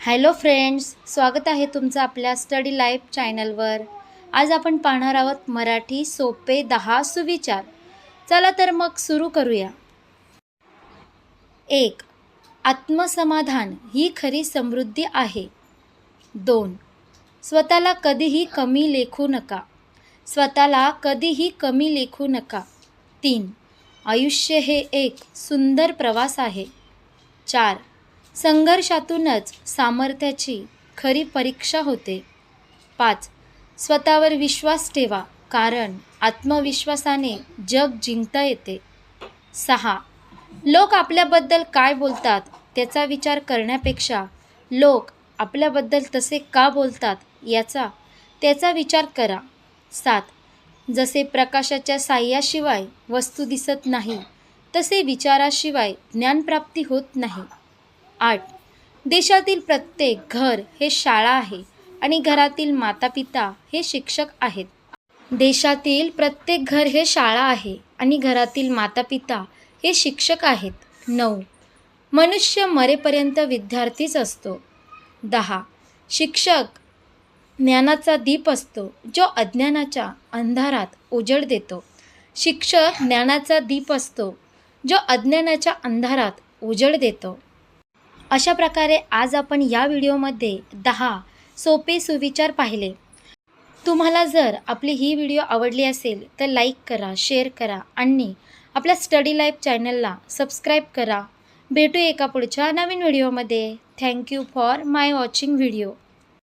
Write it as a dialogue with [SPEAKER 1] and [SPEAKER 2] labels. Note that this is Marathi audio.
[SPEAKER 1] हॅलो फ्रेंड्स स्वागत आहे तुमचं आपल्या स्टडी लाईफ चॅनलवर. आज आपण पाहणार आहोत मराठी सोपे दहा सुविचार. चला तर मग सुरू करूया. एक आत्मसमाधान ही खरी समृद्धी आहे. दोन स्वतःला कधीही कमी लेखू नका. स्वतःला कधीही कमी लेखू नका. तीन आयुष्य हे एक सुंदर प्रवास आहे. चार संघर्षातूनच सामर्थ्याची खरी परीक्षा होते. पाच. स्वतःवर विश्वास ठेवा कारण आत्मविश्वासाने जग जिंकता येते. सहा. लोक आपल्याबद्दल काय बोलतात त्याचा विचार करण्यापेक्षा लोक आपल्याबद्दल तसे का बोलतात याचा त्याचा विचार करा. सात. जसे प्रकाशाच्या साह्याशिवाय वस्तू दिसत नाही तसे विचाराशिवाय ज्ञानप्राप्ती होत नाही. आठ. देशातील प्रत्येक घर हे शाळा आहे आणि घरातील मातापिता हे शिक्षक आहेत. देशातील प्रत्येक घर हे शाळा आहे आणि घरातील मातापिता हे शिक्षक आहेत. नऊ. मनुष्य मरेपर्यंत विद्यार्थीच असतो. दहा. शिक्षक ज्ञानाचा दीप असतो जो अज्ञानाच्या अंधारात उजड देतो. शिक्षक ज्ञानाचा दीप असतो जो अज्ञानाच्या अंधारात उजड देतो. अशा प्रकारे आज आपण या व्हिडिओमध्ये दहा सोपे सुविचार पाहिले. तुम्हाला जर आपली ही व्हिडिओ आवडली असेल तर लाईक करा शेअर करा आणि आपल्या स्टडी लाईफ चॅनलला सबस्क्राईब करा. भेटू एका पुढच्या नवीन व्हिडिओमध्ये. Thank you for my watching video.